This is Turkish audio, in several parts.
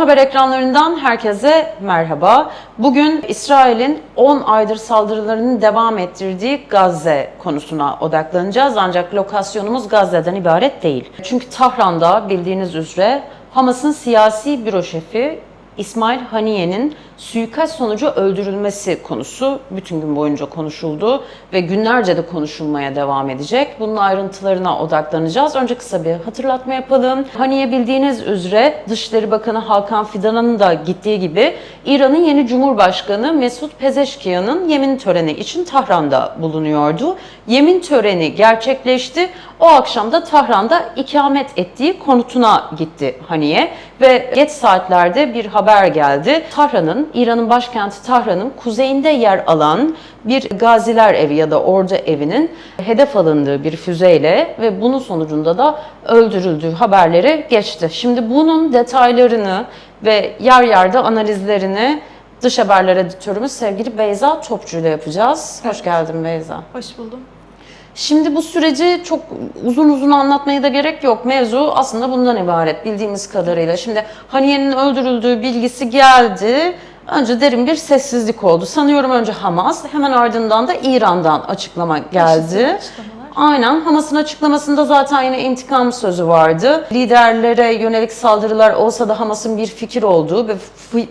Haber ekranlarından herkese merhaba. Bugün İsrail'in 10 aydır saldırılarını devam ettirdiği Gazze konusuna odaklanacağız. Ancak lokasyonumuz Gazze'den ibaret değil. Çünkü Tahran'da bildiğiniz üzere Hamas'ın siyasi büro şefi İsmail Haniye'nin suikast sonucu öldürülmesi konusu bütün gün boyunca konuşuldu ve günlerce de konuşulmaya devam edecek. Bunun ayrıntılarına odaklanacağız. Önce kısa bir hatırlatma yapalım. Haniye bildiğiniz üzere Dışişleri Bakanı Hakan Fidan'ın da gittiği gibi İran'ın yeni Cumhurbaşkanı Mesut Pezeşkiyan'ın yemin töreni için Tahran'da bulunuyordu. Yemin töreni gerçekleşti. O akşam da Tahran'da ikamet ettiği konutuna gitti Haniye ve geç saatlerde bir haber geldi. Tahran'ın, İran'ın başkenti Tahran'ın kuzeyinde yer alan bir gaziler evi ya da ordu evinin hedef alındığı bir füzeyle ve bunun sonucunda da öldürüldüğü haberleri geçti. Şimdi bunun detaylarını ve yer yerde analizlerini Dış Haberler editörümüz sevgili Beyza Topçu ile yapacağız. Hoş geldin Beyza. Hoş buldum. Şimdi bu süreci çok uzun uzun anlatmaya da gerek yok. Mevzu aslında bundan ibaret bildiğimiz kadarıyla. Şimdi Haniye'nin öldürüldüğü bilgisi geldi. Önce derin bir sessizlik oldu. Sanıyorum önce Hamas, hemen ardından da İran'dan açıklama geldi. Aynen. Hamas'ın açıklamasında zaten yine intikam sözü vardı. Liderlere yönelik saldırılar olsa da Hamas'ın bir fikir olduğu ve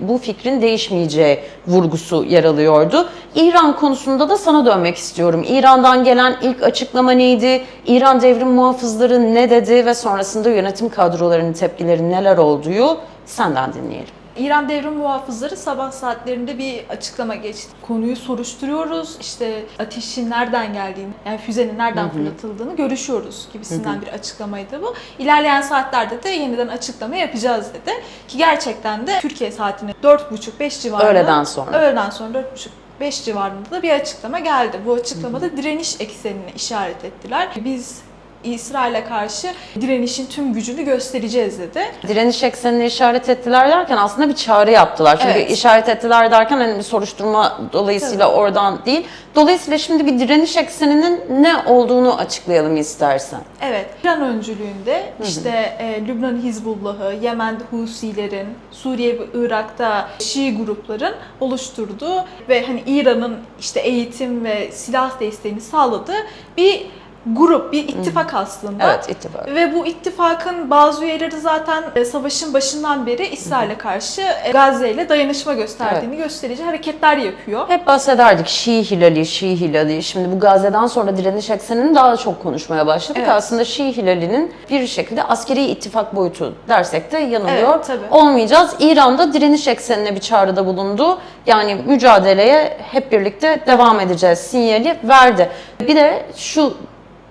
bu fikrin değişmeyeceği vurgusu yer alıyordu. İran konusunda da sana dönmek istiyorum. İran'dan gelen ilk açıklama neydi? İran devrim muhafızları ne dedi ve sonrasında yönetim kadrolarının tepkileri neler olduğu senden dinleyelim. İran Devrim Muhafızları sabah saatlerinde bir açıklama geçti. Konuyu soruşturuyoruz. İşte ateşin nereden geldiğini, yani füzenin nereden fırlatıldığını görüşüyoruz gibisinden bir açıklamaydı bu. İlerleyen saatlerde de yeniden açıklama yapacağız dedi. Ki gerçekten de Türkiye saatine 4.30-5 civarında. Öğleden sonra. Öğleden sonra 4.30 5 civarında da bir açıklama geldi. Bu açıklamada direniş eksenini işaret ettiler. Biz İsrail'e karşı direnişin tüm gücünü göstereceğiz dedi. Direniş eksenini işaret ettiler derken aslında bir çağrı yaptılar. Çünkü Evet. işaret ettiler derken hani bir soruşturma dolayısıyla oradan değil. Dolayısıyla şimdi bir direniş ekseninin ne olduğunu açıklayalım istersen. Evet, İran öncülüğünde işte e, Lübnan Hizbullah'ı, Yemen'de Husilerin, Suriye ve Irak'ta Şii grupların oluşturduğu ve hani İran'ın işte eğitim ve silah desteğini sağladığı bir grup, bir ittifak aslında. Evet, ittifak. Ve bu ittifakın bazı üyeleri zaten e, savaşın başından beri İsrail'e karşı e, Gazze ile dayanışma gösterdiğini gösterici hareketler yapıyor. Hep bahsederdik Şii Hilali, Şii Hilali. Şimdi bu Gazze'den sonra direniş eksenini daha çok konuşmaya başladık. Evet. Aslında Şii Hilali'nin bir şekilde askeri ittifak boyutu dersek de yanılıyor. Evet, tabii. Olmayacağız. İran'da direniş eksenine bir çağrıda bulundu. Yani mücadeleye hep birlikte devam edeceğiz sinyali verdi. Bir de şu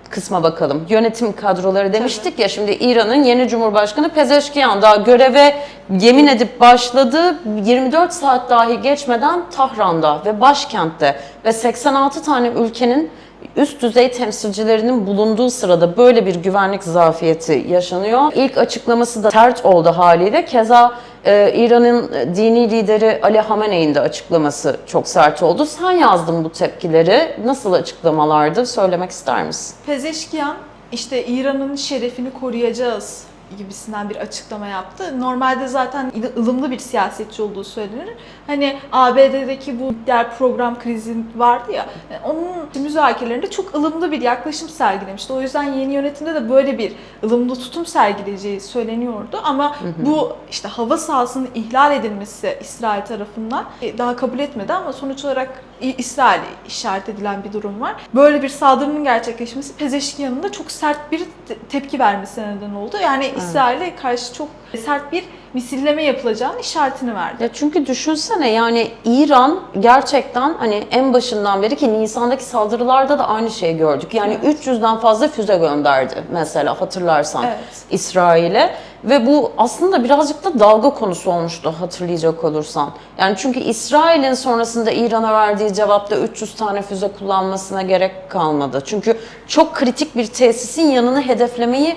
kısma bakalım. Yönetim kadroları demiştik ya şimdi İran'ın yeni Cumhurbaşkanı Pezeşkiyan daha göreve yemin edip başladı. 24 saat dahi geçmeden Tahran'da ve başkentte ve 86 tane ülkenin üst düzey temsilcilerinin bulunduğu sırada böyle bir güvenlik zafiyeti yaşanıyor. İlk açıklaması da sert oldu haliyle. Keza e, İran'ın dini lideri Ali Hamene'in de açıklaması çok sert oldu. Sen yazdın bu tepkileri. Nasıl açıklamalardı? Söylemek ister misin? Pezeşkiyan işte İran'ın şerefini koruyacağız gibisinden bir açıklama yaptı. Normalde zaten ılımlı bir siyasetçi olduğu söylenir. Hani ABD'deki bu nükleer program krizi vardı ya, yani onun müzakerelerinde çok ılımlı bir yaklaşım sergilemişti. O yüzden yeni yönetimde de böyle bir ılımlı tutum sergileyeceği söyleniyordu. Ama bu işte hava sahasının ihlal edilmesi İsrail tarafından e, daha kabul etmedi ama sonuç olarak İsrail işaret edilen bir durum var. Böyle bir saldırının gerçekleşmesi Pezeşkiyan'ın da çok sert bir te- tepki vermesine neden oldu. Yani İsrail'e karşı çok sert bir misilleme yapılacağının işaretini verdi. Ya çünkü düşünsene yani İran gerçekten hani en başından beri ki Nisan'daki saldırılarda da aynı şeyi gördük. Yani 300'den fazla füze gönderdi mesela hatırlarsan Evet. İsrail'e ve bu aslında birazcık da dalga konusu olmuştu hatırlayacak olursan. Yani çünkü İsrail'in sonrasında İran'a verdiği cevapta 300 tane füze kullanmasına gerek kalmadı. Çünkü çok kritik bir tesisin yanını hedeflemeyi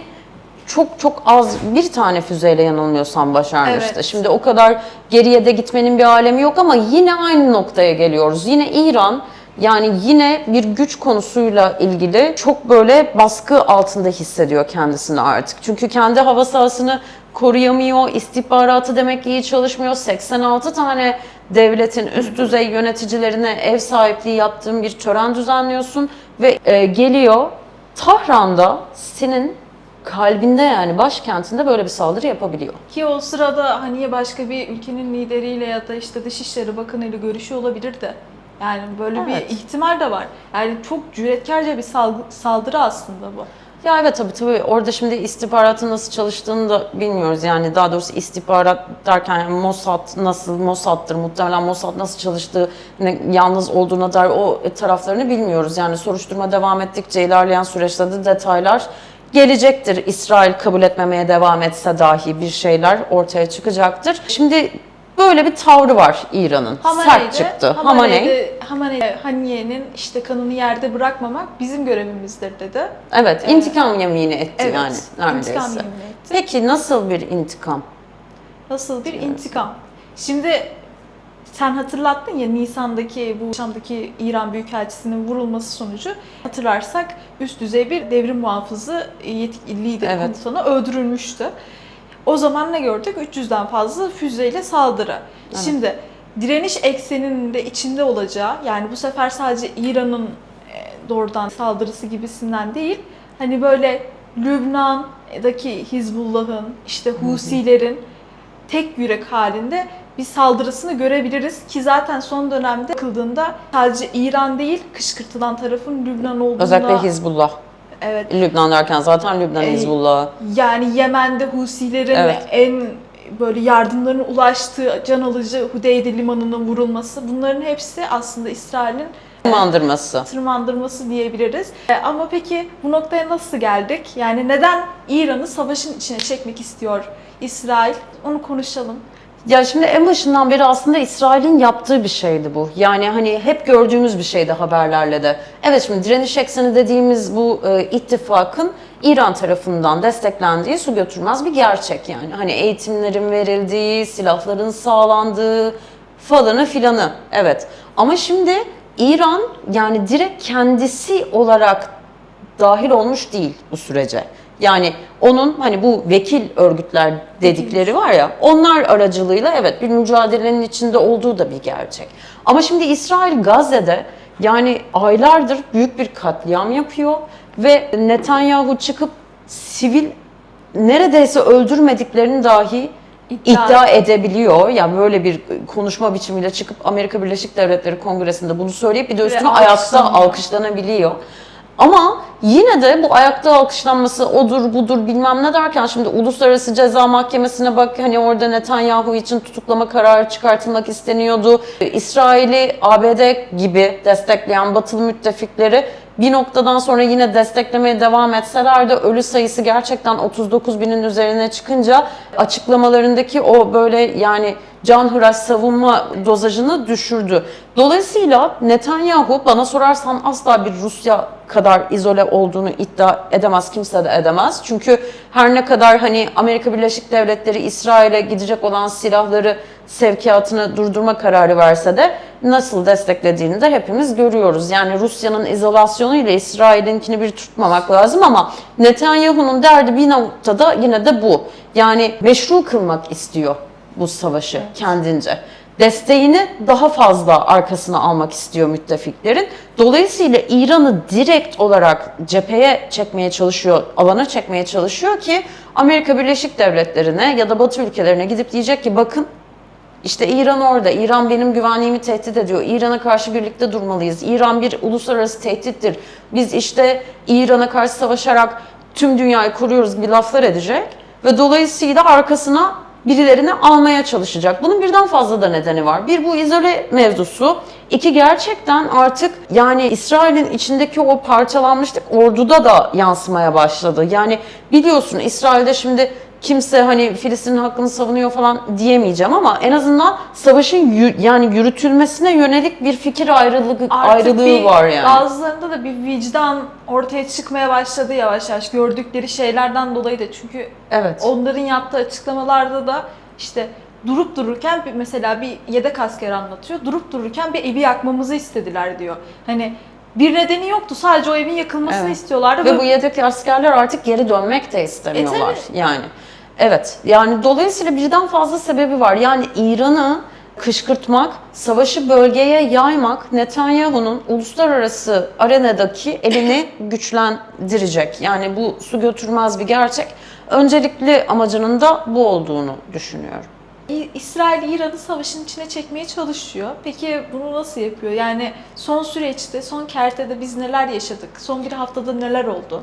çok çok az bir tane füzeyle yanılmıyorsam başarmıştı. Evet. Şimdi o kadar geriye de gitmenin bir alemi yok ama yine aynı noktaya geliyoruz. Yine İran Yani yine bir güç konusuyla ilgili çok böyle baskı altında hissediyor kendisini artık. Çünkü kendi hava sahasını koruyamıyor, istihbaratı demek ki iyi çalışmıyor. 86 tane devletin üst düzey yöneticilerine ev sahipliği yaptığın bir tören düzenliyorsun ve e, geliyor Tahran'da senin kalbinde yani başkentinde böyle bir saldırı yapabiliyor. Ki o sırada hani ya başka bir ülkenin lideriyle ya da işte Dışişleri Bakanı ile görüşüyor olabilir de. Yani böyle Evet. bir ihtimal de var. Yani çok cüretkarca bir saldırı aslında bu. Ya evet tabii tabii orada şimdi istihbaratın nasıl çalıştığını da bilmiyoruz. Yani daha doğrusu istihbarat derken yani Mossad nasıl Mossad'tır muhtemelen Mossad nasıl çalıştığı ne, yalnız olduğuna dair o taraflarını bilmiyoruz. Yani soruşturma devam ettikçe ilerleyen süreçte de detaylar gelecektir. İsrail kabul etmemeye devam etse dahi bir şeyler ortaya çıkacaktır. Şimdi böyle bir tavrı var İran'ın. Sert çıktı. Hamaney. Hamaney, Haniye'nin işte kanını yerde bırakmamak bizim görevimizdir dedi. Evet, Evet. intikam yemini etti Evet, yani neredeyse. intikam yemin etti. Peki nasıl bir intikam? Nasıl bir intikam? Şimdi sen hatırlattın ya Nisan'daki bu Şam'daki İran Büyükelçisi'nin vurulması sonucu hatırlarsak üst düzey bir devrim muhafızı yetkili lider Evet. komutanı öldürülmüştü. O zaman ne gördük? 300'den fazla füzeyle saldırı. Evet. Şimdi direniş ekseninin de içinde olacağı yani bu sefer sadece İran'ın e, doğrudan saldırısı gibisinden değil hani böyle Lübnan'daki Hizbullah'ın işte Husilerin tek yürek halinde bir saldırısını görebiliriz ki zaten son dönemde bakıldığında sadece İran değil kışkırtılan tarafın Lübnan olduğuna Özellikle Hizbullah. evet Lübnan derken zaten Lübnan Ey, Hizbullah. yani Yemen'de Husilerin Evet. en böyle yardımların ulaştığı can alıcı Hudeyde limanının vurulması bunların hepsi aslında İsrail'in Tırmandırması. tırmandırması diyebiliriz. E, Ama peki bu noktaya nasıl geldik? Yani neden İran'ı savaşın içine çekmek istiyor İsrail? Onu konuşalım. Ya şimdi en başından beri aslında İsrail'in yaptığı bir şeydi bu. Yani hani hep gördüğümüz bir şeydi haberlerle de. Evet şimdi direniş ekseni dediğimiz bu e, ittifakın İran tarafından desteklendiği su götürmez bir gerçek yani. Hani eğitimlerin verildiği, silahların sağlandığı falanı filanı. Evet. Ama şimdi İran yani direkt kendisi olarak dahil olmuş değil bu sürece. Yani onun hani bu vekil örgütler dedikleri var ya onlar aracılığıyla evet bir mücadelenin içinde olduğu da bir gerçek. Ama şimdi İsrail Gazze'de yani aylardır büyük bir katliam yapıyor ve Netanyahu çıkıp sivil neredeyse öldürmediklerini dahi İddia- iddia edebiliyor. Yani böyle bir konuşma biçimiyle çıkıp Amerika Birleşik Devletleri Kongresi'nde bunu söyleyip bir de üstüne ayakta alkışlanabiliyor. Ama yine de bu ayakta alkışlanması odur budur bilmem ne derken şimdi Uluslararası Ceza Mahkemesi'ne bak hani orada Netanyahu için tutuklama kararı çıkartılmak isteniyordu. İsrail'i ABD gibi destekleyen batılı müttefikleri bir noktadan sonra yine desteklemeye devam etseler de ölü sayısı gerçekten 39 binin üzerine çıkınca açıklamalarındaki o böyle yani canhıraş savunma dozajını düşürdü. Dolayısıyla Netanyahu bana sorarsan asla bir Rusya kadar izole olduğunu iddia edemez, kimse de edemez. Çünkü her ne kadar hani Amerika Birleşik Devletleri İsrail'e gidecek olan silahları sevkiyatını durdurma kararı verse de nasıl desteklediğini de hepimiz görüyoruz. Yani Rusya'nın izolasyonu ile İsrail'inkini bir tutmamak lazım ama Netanyahu'nun derdi bir noktada yine de bu. Yani meşru kılmak istiyor bu savaşı kendince. Desteğini daha fazla arkasına almak istiyor müttefiklerin. Dolayısıyla İran'ı direkt olarak cepheye çekmeye çalışıyor, alana çekmeye çalışıyor ki Amerika Birleşik Devletleri'ne ya da Batı ülkelerine gidip diyecek ki bakın işte İran orada. İran benim güvenliğimi tehdit ediyor. İran'a karşı birlikte durmalıyız. İran bir uluslararası tehdittir. Biz işte İran'a karşı savaşarak tüm dünyayı koruyoruz gibi laflar edecek. Ve dolayısıyla arkasına birilerini almaya çalışacak. Bunun birden fazla da nedeni var. Bir bu izole mevzusu. İki gerçekten artık yani İsrail'in içindeki o parçalanmışlık orduda da yansımaya başladı. Yani biliyorsun İsrail'de şimdi kimse hani Filistin'in hakkını savunuyor falan diyemeyeceğim ama en azından savaşın yani yürütülmesine yönelik bir fikir ayrılığı Artık ayrılığı bir- var yani. Bazılarında da bir vicdan ortaya çıkmaya başladı yavaş yavaş gördükleri şeylerden dolayı da çünkü Evet. onların yaptığı açıklamalarda da işte durup dururken bir- mesela bir yedek asker anlatıyor. Durup dururken bir evi yakmamızı istediler diyor. Hani bir nedeni yoktu. Sadece o evin yakılmasını Evet. istiyorlardı. Ve bu yedek askerler artık geri dönmek de istemiyorlar. E, yani evet. Yani dolayısıyla birden fazla sebebi var. Yani İran'ı kışkırtmak, savaşı bölgeye yaymak Netanyahu'nun uluslararası arenadaki elini güçlendirecek. Yani bu su götürmez bir gerçek. Öncelikli amacının da bu olduğunu düşünüyorum. İsrail İran'ı savaşın içine çekmeye çalışıyor. Peki bunu nasıl yapıyor? Yani son süreçte, son kertede biz neler yaşadık? Son bir haftada neler oldu?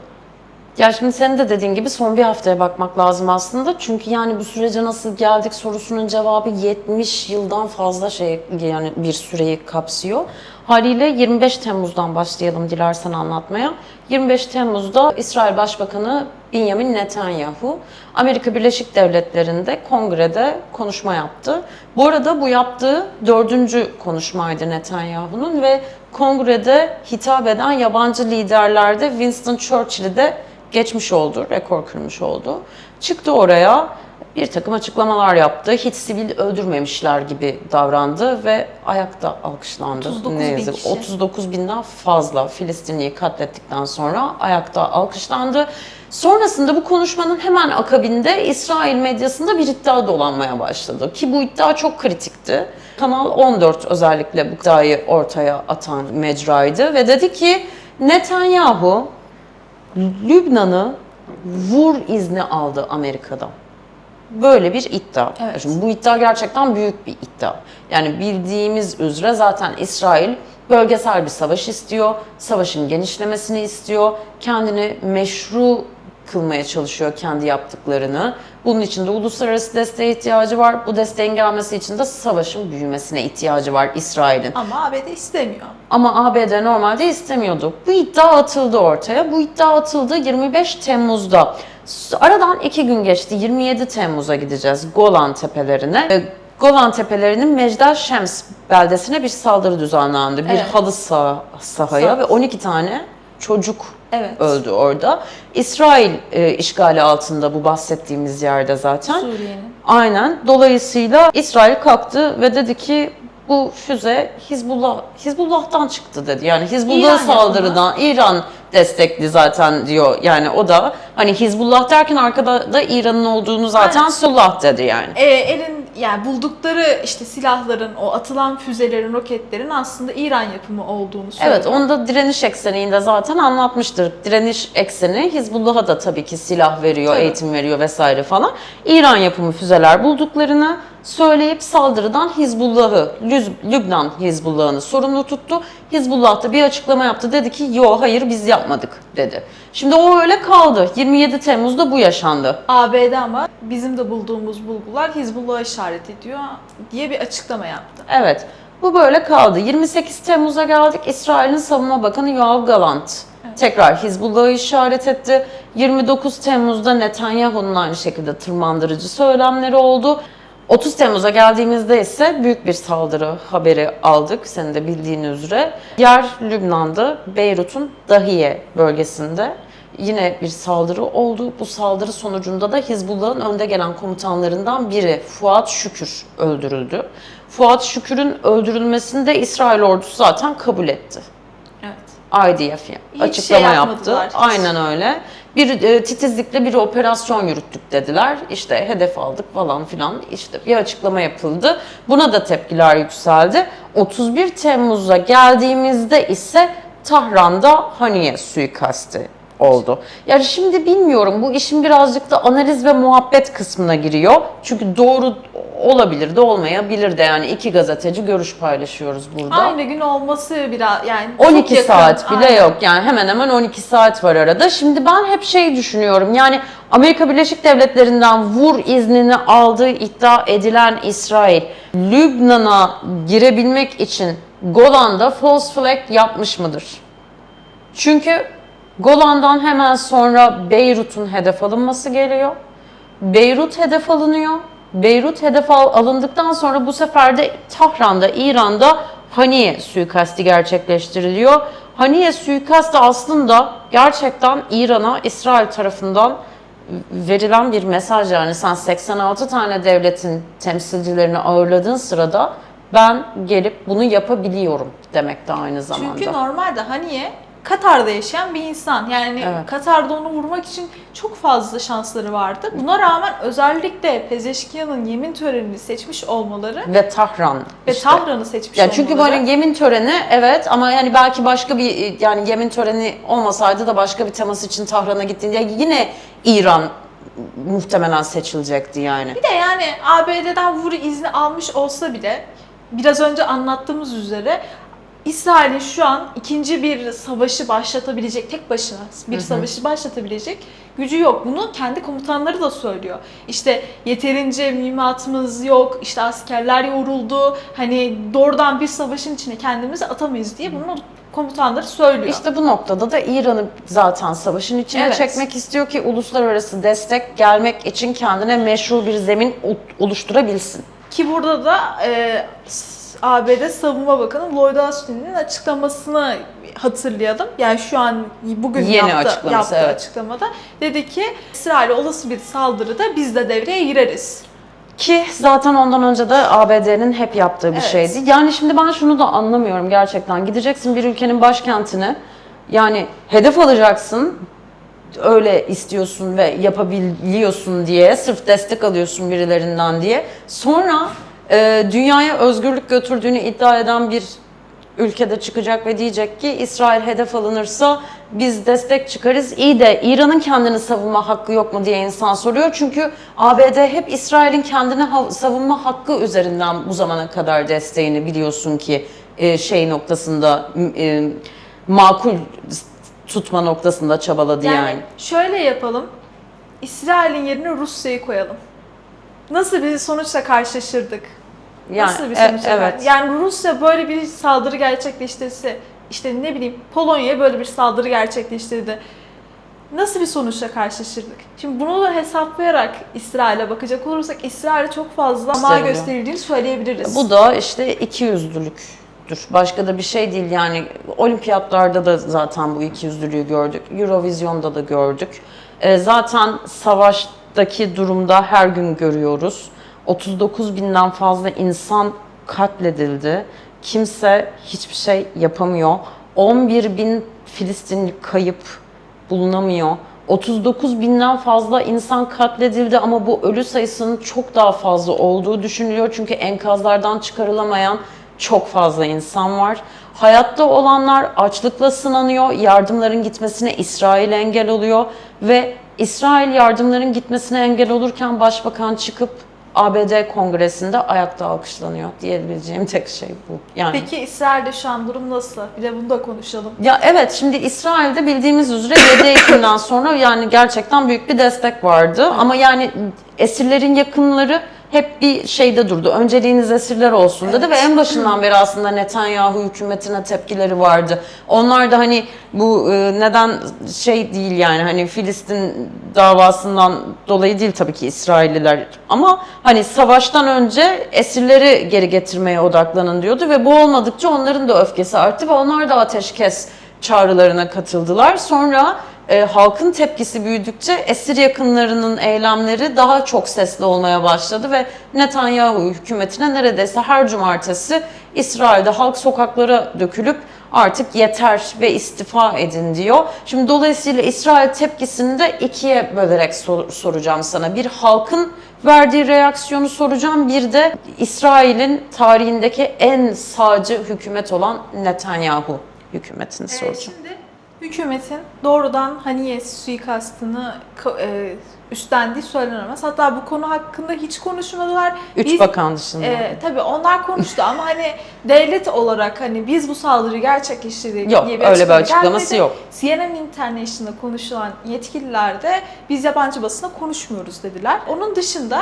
Ya şimdi senin de dediğin gibi son bir haftaya bakmak lazım aslında. Çünkü yani bu sürece nasıl geldik sorusunun cevabı 70 yıldan fazla şey yani bir süreyi kapsıyor. Haliyle 25 Temmuz'dan başlayalım dilersen anlatmaya. 25 Temmuz'da İsrail Başbakanı Benjamin Netanyahu Amerika Birleşik Devletleri'nde kongrede konuşma yaptı. Bu arada bu yaptığı dördüncü konuşmaydı Netanyahu'nun ve kongrede hitap eden yabancı liderlerde Winston Churchill'i de geçmiş oldu, rekor kırmış oldu. Çıktı oraya bir takım açıklamalar yaptı. Hiç sivil öldürmemişler gibi davrandı ve ayakta alkışlandı. 39 ne bin yazık. kişi. 39 binden fazla Filistinliyi katlettikten sonra ayakta alkışlandı. Sonrasında bu konuşmanın hemen akabinde İsrail medyasında bir iddia dolanmaya başladı. Ki bu iddia çok kritikti. Kanal 14 özellikle bu iddiayı ortaya atan mecraydı ve dedi ki Netanyahu Lübnan'ı vur izni aldı Amerika'dan. Böyle bir iddia. Evet. Şimdi bu iddia gerçekten büyük bir iddia. Yani bildiğimiz üzere zaten İsrail bölgesel bir savaş istiyor. Savaşın genişlemesini istiyor. Kendini meşru kılmaya çalışıyor kendi yaptıklarını. Bunun için de uluslararası desteğe ihtiyacı var. Bu desteğin gelmesi için de savaşın büyümesine ihtiyacı var İsrail'in. Ama ABD istemiyor. Ama ABD normalde istemiyordu. Bu iddia atıldı ortaya. Bu iddia atıldı 25 Temmuz'da. Aradan iki gün geçti. 27 Temmuz'a gideceğiz Golan Tepelerine. Golan Tepelerinin Mecdel Şems beldesine bir saldırı düzenlendi. Bir Evet. halı saha, sahaya Sah- ve 12 tane çocuk Evet. öldü orada. İsrail e, işgali altında bu bahsettiğimiz yerde zaten. Suriye'nin. Aynen. Dolayısıyla İsrail kalktı ve dedi ki bu füze Hizbullah Hizbullah'tan çıktı dedi. Yani Hizbullah saldırıdan İran destekli zaten diyor. Yani o da hani Hizbullah derken arkada da İran'ın olduğunu zaten. Sullah dedi yani. E, elin yani buldukları işte silahların, o atılan füzelerin, roketlerin aslında İran yapımı olduğunu söylüyor. Evet, onu da direniş ekseninde zaten anlatmıştır. Direniş ekseni Hizbullah'a da tabii ki silah veriyor, Tabii. eğitim veriyor vesaire falan. İran yapımı füzeler bulduklarını söyleyip saldırıdan Hizbullah'ı, Lübnan Hizbullah'ını sorumlu tuttu. Hizbullah da bir açıklama yaptı. Dedi ki yo hayır biz yapmadık dedi. Şimdi o öyle kaldı. 27 Temmuz'da bu yaşandı. ABD ama bizim de bulduğumuz bulgular Hizbullah'a işaret ediyor diye bir açıklama yaptı. Evet. Bu böyle kaldı. 28 Temmuz'a geldik. İsrail'in savunma bakanı Yoav Galant tekrar Hizbullah'ı işaret etti. 29 Temmuz'da Netanyahu'nun aynı şekilde tırmandırıcı söylemleri oldu. 30 Temmuz'a geldiğimizde ise büyük bir saldırı haberi aldık. Senin de bildiğin üzere. Yer Lübnan'da, Beyrut'un Dahiye bölgesinde yine bir saldırı oldu. Bu saldırı sonucunda da Hizbullah'ın önde gelen komutanlarından biri Fuat Şükür öldürüldü. Fuat Şükür'ün öldürülmesini de İsrail ordusu zaten kabul etti. Evet. IDF açıklama şey yaptı. hiç. Aynen öyle. Bir e, titizlikle bir operasyon yürüttük dediler. İşte hedef aldık falan filan. İşte bir açıklama yapıldı. Buna da tepkiler yükseldi. 31 Temmuz'a geldiğimizde ise Tahran'da Haniye suikasti oldu. Yani şimdi bilmiyorum bu işin birazcık da analiz ve muhabbet kısmına giriyor. Çünkü doğru olabilir de olmayabilir de yani iki gazeteci görüş paylaşıyoruz burada. Aynı gün olması biraz yani çok 12 yakın. saat bile Aynen. yok yani hemen hemen 12 saat var arada. Şimdi ben hep şey düşünüyorum yani Amerika Birleşik Devletleri'nden vur iznini aldığı iddia edilen İsrail Lübnan'a girebilmek için Golan'da false flag yapmış mıdır? Çünkü Golan'dan hemen sonra Beyrut'un hedef alınması geliyor. Beyrut hedef alınıyor. Beyrut hedef al- alındıktan sonra bu sefer de Tahran'da, İran'da Haniye suikasti gerçekleştiriliyor. Haniye suikasti aslında gerçekten İran'a İsrail tarafından verilen bir mesaj yani sen 86 tane devletin temsilcilerini ağırladığın sırada ben gelip bunu yapabiliyorum demek de aynı zamanda. Çünkü normalde Haniye Katar'da yaşayan bir insan. Yani Evet. Katar'da onu vurmak için çok fazla şansları vardı. Buna rağmen özellikle Pezeşkiyan'ın yemin törenini seçmiş olmaları ve Tahran ve işte. Tahran'ı seçmiş Ya çünkü olmaları. böyle yemin töreni evet ama yani belki başka bir yani yemin töreni olmasaydı da başka bir temas için Tahran'a gittiğinde yine İran muhtemelen seçilecekti yani. Bir de yani ABD'den vuru izni almış olsa bile biraz önce anlattığımız üzere İsrail'in şu an ikinci bir savaşı başlatabilecek, tek başına bir savaşı başlatabilecek gücü yok. Bunu kendi komutanları da söylüyor. İşte yeterince mühimmatımız yok, işte askerler yoruldu, hani doğrudan bir savaşın içine kendimizi atamayız diye bunu komutanları söylüyor. İşte bu noktada da İran'ı zaten savaşın içine Evet. çekmek istiyor ki uluslararası destek gelmek için kendine meşru bir zemin oluşturabilsin. Ki burada da e, ABD Savunma Bakanı Lloyd Austin'in açıklamasını hatırlayalım. Yani şu an bugün Yeni yaptı, yaptığı evet. açıklamada dedi ki İsrail'e olası bir saldırıda biz de devreye gireriz. Ki zaten ondan önce de ABD'nin hep yaptığı bir Evet. şeydi. Yani şimdi ben şunu da anlamıyorum gerçekten. Gideceksin bir ülkenin başkentine yani hedef alacaksın öyle istiyorsun ve yapabiliyorsun diye sırf destek alıyorsun birilerinden diye. Sonra e, dünyaya özgürlük götürdüğünü iddia eden bir ülkede çıkacak ve diyecek ki İsrail hedef alınırsa biz destek çıkarız. İyi de İran'ın kendini savunma hakkı yok mu diye insan soruyor. Çünkü ABD hep İsrail'in kendini savunma hakkı üzerinden bu zamana kadar desteğini biliyorsun ki e, şey noktasında e, makul tutma noktasında çabaladı yani. Yani, şöyle yapalım. İsrail'in yerine Rusya'yı koyalım. Nasıl bir sonuçla karşılaşırdık? Yani, Nasıl bir e- sonuçla evet. karşı- Yani Rusya böyle bir saldırı gerçekleştirse, işte ne bileyim Polonya'ya böyle bir saldırı gerçekleştirdi. Nasıl bir sonuçla karşılaşırdık? Şimdi bunu da hesaplayarak İsrail'e bakacak olursak İsrail'e çok fazla Gösteriliyor. gösterildiğini söyleyebiliriz. Bu da işte iki yüzlülüktür. Başka da bir şey değil yani olimpiyatlarda da zaten bu iki yüzlülüğü gördük. Eurovision'da da gördük. Ee, zaten savaştaki durumda her gün görüyoruz. 39 binden fazla insan katledildi. Kimse hiçbir şey yapamıyor. 11 bin Filistinli kayıp bulunamıyor. 39 binden fazla insan katledildi ama bu ölü sayısının çok daha fazla olduğu düşünülüyor. Çünkü enkazlardan çıkarılamayan çok fazla insan var. Hayatta olanlar açlıkla sınanıyor. Yardımların gitmesine İsrail engel oluyor ve İsrail yardımların gitmesine engel olurken başbakan çıkıp ABD kongresinde ayakta alkışlanıyor diyebileceğim tek şey bu. Yani Peki İsrail'de şu an durum nasıl? Bir de bunu da konuşalım. ya evet şimdi İsrail'de bildiğimiz üzere 7 Ekim'den sonra yani gerçekten büyük bir destek vardı. Ama yani esirlerin yakınları hep bir şeyde durdu. Önceliğiniz esirler olsun dedi ve en başından beri aslında Netanyahu hükümetine tepkileri vardı. Onlar da hani bu e, neden şey değil yani hani Filistin davasından dolayı değil tabii ki İsrailliler ama hani savaştan önce esirleri geri getirmeye odaklanın diyordu ve bu olmadıkça onların da öfkesi arttı ve onlar da ateşkes çağrılarına katıldılar. Sonra e, halkın tepkisi büyüdükçe esir yakınlarının eylemleri daha çok sesli olmaya başladı ve Netanyahu hükümetine neredeyse her cumartesi İsrail'de halk sokaklara dökülüp artık yeter ve istifa edin diyor. Şimdi dolayısıyla İsrail tepkisini de ikiye bölerek sor- soracağım sana. Bir halkın verdiği reaksiyonu soracağım. Bir de İsrail'in tarihindeki en sağcı hükümet olan Netanyahu hükümetini Ee, soracağım. şimdi hükümetin doğrudan Haniye suikastını e, üstlendiği söylenemez. Hatta bu konu hakkında hiç konuşmadılar. Üç Biz- bakan dışında. e, tabii onlar konuştu ama hani devlet olarak hani biz bu saldırıyı gerçekleştirdik Yok, diye öyle bir açıklama açıklaması gelmedi. yok. CNN International'da konuşulan yetkililer de biz yabancı basına konuşmuyoruz dediler. Onun dışında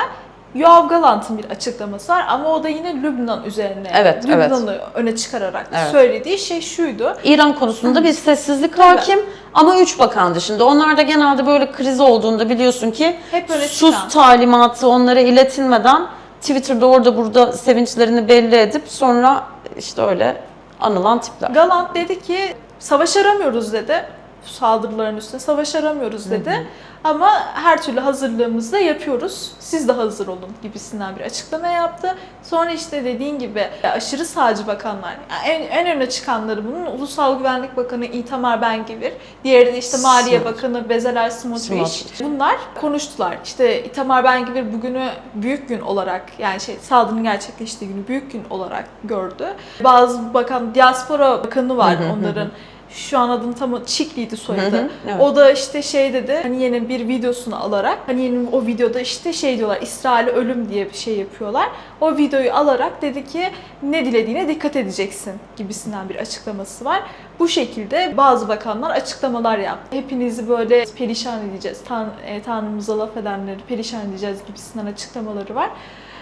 Yoav Galant'ın bir açıklaması var ama o da yine Lübnan üzerine, Evet, evet. Lübnan'ı öne çıkararak Evet. söylediği şey şuydu. İran konusunda bir sessizlik hakim ama üç bakan dışında. Onlar da genelde böyle kriz olduğunda biliyorsun ki Hep öne sus çıkan. talimatı onlara iletilmeden Twitter'da orada burada sevinçlerini belli edip sonra işte öyle anılan tipler. Galant dedi ki savaş aramıyoruz dedi. Saldırıların üstüne savaş aramıyoruz dedi. Ama her türlü hazırlığımızı da yapıyoruz. Siz de hazır olun gibisinden bir açıklama yaptı. Sonra işte dediğin gibi aşırı sağcı bakanlar, en, en öne çıkanları bunun Ulusal Güvenlik Bakanı İtamar Ben-Gvir, diğeri de işte Maliye. Bakanı Bezalel Smotrich. Bunlar konuştular. İşte İtamar Ben-Gvir bugünü büyük gün olarak yani şey saldırının gerçekleştiği günü büyük gün olarak gördü. Bazı bakan, diaspora bakanı var Hı hı hı onların. Şu an adını tam Çikli'ydi soyadı. Hı hı, evet. O da işte şey dedi, Haniye'nin bir videosunu alarak, Haniye'nin o videoda işte şey diyorlar, İsrail'e ölüm diye bir şey yapıyorlar. O videoyu alarak dedi ki ne dilediğine dikkat edeceksin gibisinden bir açıklaması var. Bu şekilde bazı bakanlar açıklamalar yaptı. Hepinizi böyle perişan edeceğiz, tan e, Tanrımıza laf edenleri perişan edeceğiz gibisinden açıklamaları var.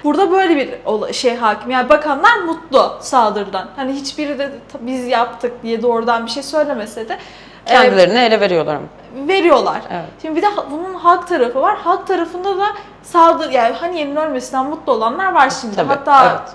Burada böyle bir şey hakim. Yani bakanlar mutlu saldırıdan. Hani hiçbiri de "Ta- biz yaptık diye doğrudan bir şey söylemese de e, Kendilerini ele veriyorlar ama. veriyorlar. Evet. Şimdi bir de bunun halk tarafı var. Halk tarafında da saldır yani hani yerin ölmesinden mutlu olanlar var şimdi. Tabii, Hatta evet.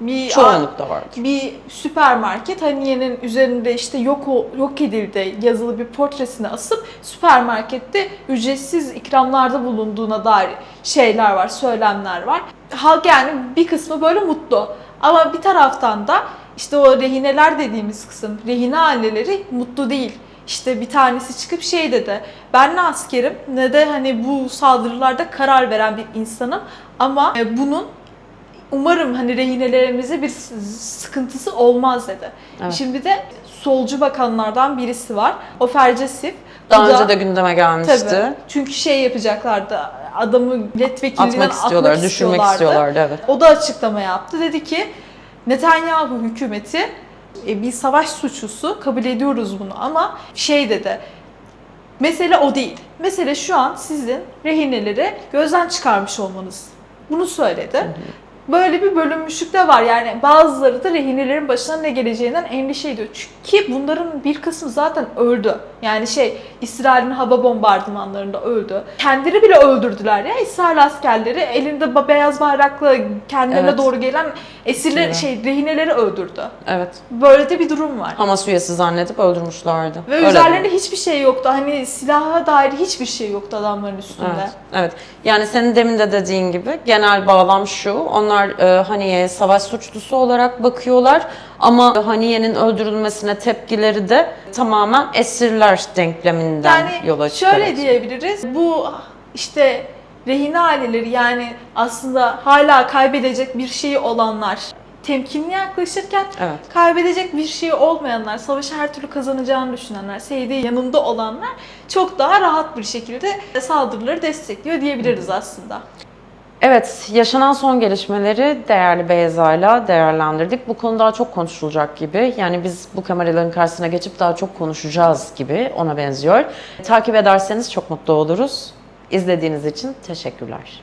bir Çoğunlukta vardır. bir süpermarket Haniye'nin üzerinde işte yok o, yok edildi yazılı bir portresini asıp süpermarkette ücretsiz ikramlarda bulunduğuna dair şeyler var, söylemler var. Halk yani bir kısmı böyle mutlu. Ama bir taraftan da işte o rehineler dediğimiz kısım, rehine aileleri mutlu değil. İşte bir tanesi çıkıp şey dedi. Ben ne askerim ne de hani bu saldırılarda karar veren bir insanım ama e, bunun umarım hani rehinelerimize bir sıkıntısı olmaz dedi. Evet. Şimdi de solcu bakanlardan birisi var. O Fercesif. Daha Bu da- önce de gündeme gelmişti. Tabii. Çünkü şey yapacaklardı. Adamı milletvekilliğinden Atmak istiyorlar, atmak düşürmek istiyorlardı. evet. O da açıklama yaptı. Dedi ki Netanyahu hükümeti e, bir savaş suçlusu kabul ediyoruz bunu ama şey dedi. Mesele o değil. Mesele şu an sizin rehineleri gözden çıkarmış olmanız. Bunu söyledi. Böyle bir bölünmüşlük de var. Yani bazıları da rehinelerin başına ne geleceğinden endişe ediyor. Çünkü bunların bir kısmı zaten öldü. Yani şey İsrail'in hava bombardımanlarında öldü. Kendileri bile öldürdüler ya İsrail askerleri elinde beyaz bayrakla kendilerine Evet. doğru gelen esirler Evet. şey rehineleri öldürdü. Evet. Böyle de bir durum var. Hamas üyesi zannedip öldürmüşlerdi. Ve Öyle üzerlerinde mi? hiçbir şey yoktu. Hani silaha dair hiçbir şey yoktu adamların üstünde. Evet, evet. Yani senin demin de dediğin gibi genel bağlam şu. Onlar e, Haniye'ye savaş suçlusu olarak bakıyorlar. Ama Haniye'nin öldürülmesine tepkileri de tamamen esirler denkleminden Yani yola çıkarak. şöyle diyebiliriz. Bu işte rehine aileleri yani aslında hala kaybedecek bir şeyi olanlar temkinli yaklaşırken Evet. kaybedecek bir şey olmayanlar, savaşı her türlü kazanacağını düşünenler, Seydi yanında olanlar çok daha rahat bir şekilde saldırıları destekliyor diyebiliriz aslında. Evet, yaşanan son gelişmeleri değerli Beyza'yla değerlendirdik. Bu konu daha çok konuşulacak gibi. Yani biz bu kameraların karşısına geçip daha çok konuşacağız gibi ona benziyor. Takip ederseniz çok mutlu oluruz. İzlediğiniz için teşekkürler.